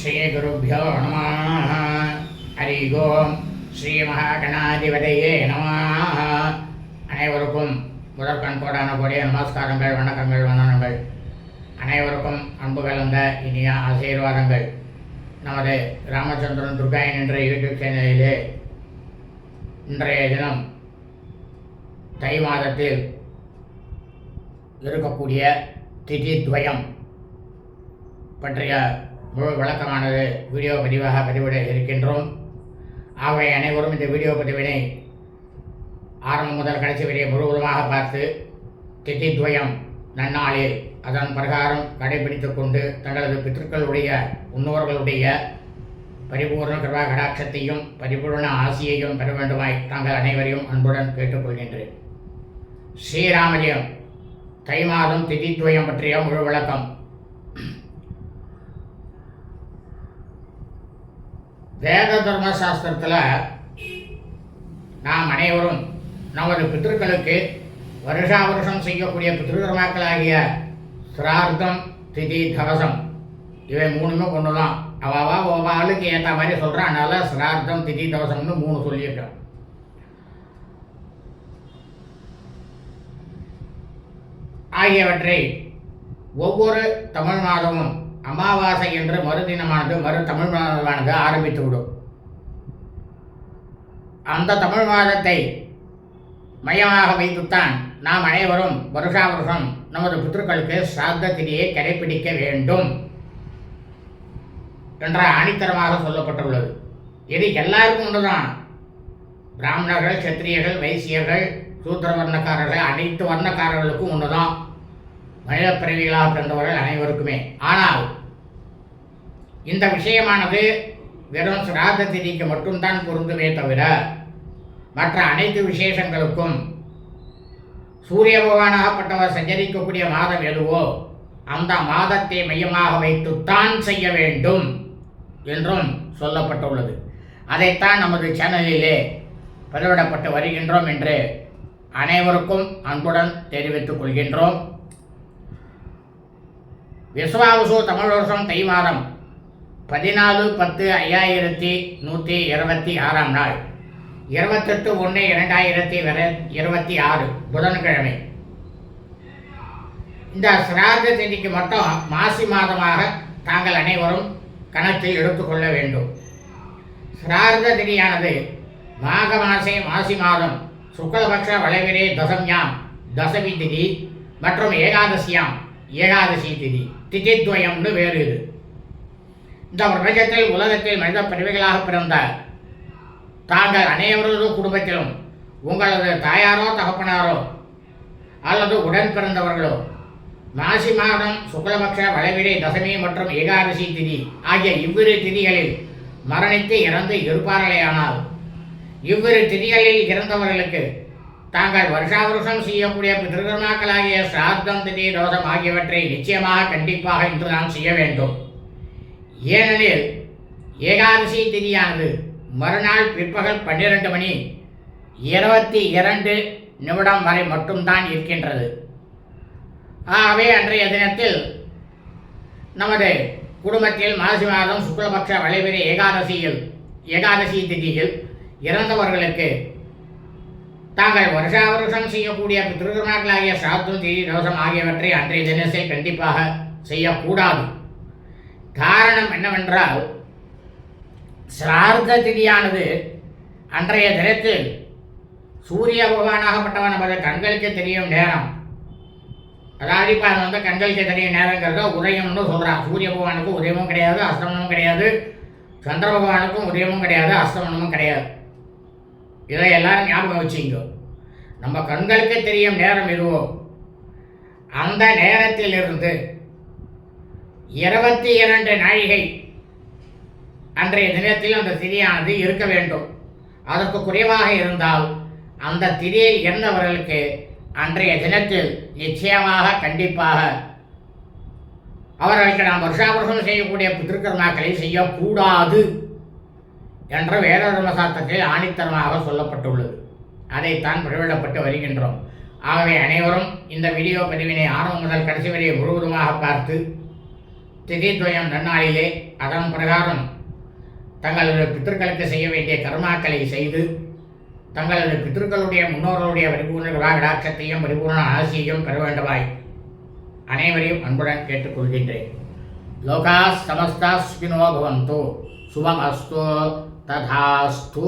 श्रीगुरुभ्यो नमः ஹரி ஓம் ஸ்ரீ மகாகணாதிபதியே நம அனைவருக்கும் முதற்கண் கோடான கோடிய நமஸ்காரங்கள் வணக்கங்கள் வந்தனங்கள் அனைவருக்கும் அன்பு கலந்த இனிய ஆசீர்வாதங்கள் நமது ராமச்சந்திரன் துர்காயன் என்ற யூடியூப் சேனலிலே இன்றைய தினம் தை மாதத்தில் இருக்கக்கூடிய திதி துவயம் பற்றிய முழு விளக்கமானது வீடியோ பதிவாக பதிவிட இருக்கின்றோம். ஆகவே அனைவரும் இந்த வீடியோ பதிவினை ஆரம்பம் முதல் கடைசி வரை முழுவதுமாக பார்த்து திதித்வயம் நன்னாளில் அதன் பிரகாரம் கடைபிடித்துக் கொண்டு தங்களது பித்தர்களுடைய முன்னோர்களுடைய பரிபூர்ண கிருபா கடாட்சத்தையும் பரிபூர்ண ஆசியையும் பெற வேண்டுமாய் தாங்கள் அனைவரையும் அன்புடன் கேட்டுக்கொள்கின்றேன். ஸ்ரீராமஜயம் தை மாதம் திதித்வயம் பற்றிய முழு விளக்கம். வேத தர்ம சாஸ்திரத்தில் நாம் அனைவரும் நமது பித்திருக்களுக்கு வருஷா வருஷம் செய்யக்கூடிய பித்திருக்கர்மாக்களாகிய சிரார்த்தம் திதி தவசம் இவை மூணுமே ஒன்று தான் அவாவா ஒவ்வாளுக்கு ஏற்ற மாதிரி சொல்கிறான் அதனால் சிரார்த்தம் திதி தவசம்னு மூணு சொல்லியிருக்கேன் ஆகியவற்றை ஒவ்வொரு தமிழ் மாதமும் அமாவாசை என்று மறுதினமானது மறு தமிழ் மாதமானது ஆரம்பித்து விடும். அந்த தமிழ் மாதத்தை மையமாக வைத்துத்தான் நாம் அனைவரும் வருஷா வருஷம் நமது புத்திருக்களுக்கு சாத்த திதியை கடைபிடிக்க வேண்டும் என்ற ஆணித்தரமாக சொல்லப்பட்டுள்ளது. இது எல்லாருக்கும் ஒன்றுதான். பிராமணர்கள் சத்திரியர்கள் வைசியர்கள் சூத்திர வர்ணக்காரர்கள் அனைத்து வர்ணக்காரர்களுக்கும் ஒன்றுதான். மனித பிறவிகளாக பிறந்தவர்கள் அனைவருக்குமே. ஆனால் இந்த விஷயமானது வெறும் சிராத திதிக்கு மட்டும்தான் பொருந்துமே தவிர மற்ற அனைத்து விசேஷங்களுக்கும் சூரிய பகவானாகப்பட்டவர் சஞ்சரிக்கக்கூடிய மாதம் எதுவோ அந்த மாதத்தை மையமாக வைத்துத்தான் செய்ய வேண்டும் என்றும் சொல்லப்பட்டுள்ளது. அதைத்தான் நமது சேனலிலே பதிவிடப்பட்டு வருகின்றோம் என்று அனைவருக்கும் அன்புடன் தெரிவித்துக் கொள்கின்றோம். விஸ்வாவசு தமிழ் வருஷம் தை மாதம் பதினாலு பத்து ஐயாயிரத்தி நூற்றி இருபத்தி ஆறாம் நாள். இருபத்தெட்டு ஒன்று இரண்டாயிரத்தி வர இருபத்தி ஆறு புதன்கிழமை. இந்த சிராத திதிக்கு மட்டும் மாசி மாதமாக தாங்கள் அனைவரும் கணக்கில் எடுத்துக்கொள்ள வேண்டும். சிரார்த்த திதியானது மாக மாசே மாசி மாதம் சுக்லபக்ஷ வளைவிலே தசம்யாம் தசமி திதி மற்றும் ஏகாதசியாம் ஏகாதசி திதி. திதித்வயம்னு வேறு இது. இந்த பிரபஞ்சத்தில் உலகத்தில் மனித பிரிவுகளாக பிறந்த தாங்கள் அனைவரது குடும்பத்திலும் உங்களது தாயாரோ தகப்பனாரோ அல்லது உடன் பிறந்தவர்களோ மாசி மாதம் சுக்லபக்ஷ வளைவிடை தசமி மற்றும் ஏகாதசி திதி ஆகிய இவ்விரு திதிகளில் மரணித்து இறந்து இருப்பார்களேயானால் இவ்விரு திதிகளில் இறந்தவர்களுக்கு தாங்கள் வருஷாவருஷம் செய்யக்கூடிய பிதிருக்கர்மாக்களாகிய சிராத்தம் திதி தோஷம் ஆகியவற்றை நிச்சயமாக கண்டிப்பாக இன்று நாம் செய்ய வேண்டும். ஏனெனில் ஏகாதசி திதியானது மறுநாள் பிற்பகல் பன்னிரண்டு மணி இருபத்தி இரண்டு நிமிடம் வரை மட்டும்தான் இருக்கின்றது. ஆகவே அன்றைய தினத்தில் நமது குடும்பத்தில் மாசி மாதம் சுக்லபக்ஷ வளைவிரி ஏகாதசியில் ஏகாதசி திதியில் இறந்தவர்களுக்கு தாங்கள் வருஷா வருஷம் செய்யக்கூடிய பித்ருக்கர்மாக்களாகிய சாத்தும் திதி தோஷம் ஆகியவற்றை அன்றைய தினத்தில் கண்டிப்பாக செய்யக்கூடாது. காரணம் என்னவென்றால் சிரார்த்த திதியானது அன்றைய தினத்தில் சூரிய பகவானாகப்பட்டவன் நமது கண்களுக்கு தெரியும் நேரம். அதாவது இப்போ அது வந்து கண்களுக்கு தெரியும் நேரங்கிறத உதயம்னு சொல்கிறான் சூரிய பகவானுக்கும் உதயமும் கிடையாது அஸ்தமனமும் கிடையாது. சந்திர பகவானுக்கும் உதயமும் கிடையாது அஸ்தமனமும் கிடையாது. இதை எல்லாரும் ஞாபகம் வச்சுங்க நம்ம கண்களுக்கு தெரியும் நேரம் எதுவோ. அந்த நேரத்திலிருந்து இருபத்தி இரண்டு நாழிகை அன்றைய தினத்தில் அந்த திதியானது இருக்க வேண்டும். அதற்கு குறைவாக இருந்தால் அந்த திதியை இறந்தவர்களுக்கு அன்றைய தினத்தில் நிச்சயமாக கண்டிப்பாக அவர்களுக்கு நாம் வருஷா வருஷம் செய்யக்கூடிய பித்திருக்கர்மாக்களை செய்யக்கூடாது. என்ற வேத தர்மசாஸ்திரத்தில் ஆணித்தரமாக சொல்லப்பட்டுள்ளது. அதைத்தான் பிரபலப்பட்டு வருகின்றோம். ஆகவே அனைவரும் இந்த வீடியோ பதிவினை ஆரம்பம் முதல் கடைசி வரை முழுவதுமாக பார்த்து திதித்வயம் நன்னாளிலே அதன் பிரகாரம் தங்களது பித்திருக்களுக்கு செய்ய வேண்டிய கர்மாக்களை செய்து தங்களது பித்திருக்களுடைய முன்னோர்களுடைய பரிபூர்ண விடாட்சத்தையும் பரிபூர்ண ஆசியையும் பெற வேண்டுமாய் அனைவரையும் அன்புடன் கேட்டுக்கொள்கின்றேன். லோகா சமஸ்தா சுகினோ பவந்தோ. அஸ்தோ तथास्तु